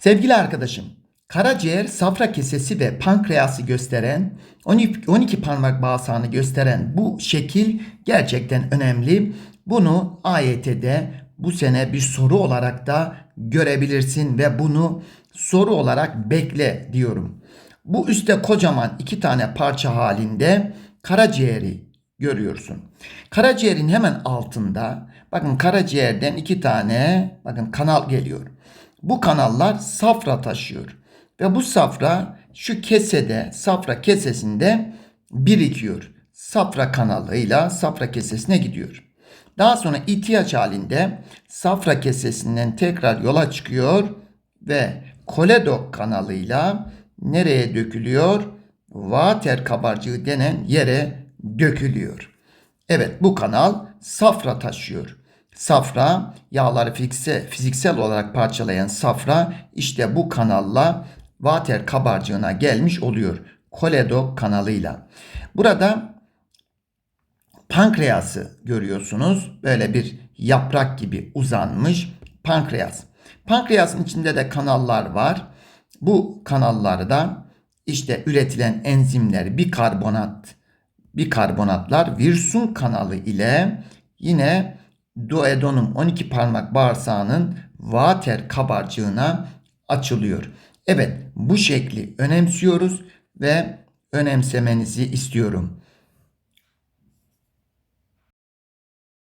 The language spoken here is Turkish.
Sevgili arkadaşım, karaciğer, safra kesesi ve pankreası gösteren 12, 12 parmak bağırsağını gösteren bu şekil gerçekten önemli. Bunu AYT'de bu sene bir soru olarak da görebilirsin ve bunu soru olarak bekle diyorum. Bu üstte kocaman iki tane parça halinde karaciğeri görüyorsun. Karaciğerin hemen altında bakın karaciğerden iki tane bakın kanal geliyor. Bu kanallar safra taşıyor. Ve bu safra şu kesede, safra kesesinde birikiyor. Safra kanalıyla safra kesesine gidiyor. Daha sonra ihtiyaç halinde safra kesesinden tekrar yola çıkıyor ve koledok kanalıyla nereye dökülüyor? Vater kabarcığı denen yere dökülüyor. Evet bu kanal safra taşıyor. Safra yağları fiziksel, fiziksel olarak parçalayan safra işte bu kanalla vater kabarcığına gelmiş oluyor. Koledok kanalıyla. Burada pankreası görüyorsunuz. Böyle bir yaprak gibi uzanmış pankreas. Pankreasın içinde de kanallar var. Bu kanallarda işte üretilen enzimler bikarbonat bikarbonatlar Virsun kanalı ile yine duodenum 12 parmak bağırsağının vater kabarcığına açılıyor. Evet bu şekli önemsiyoruz ve önemsemenizi istiyorum.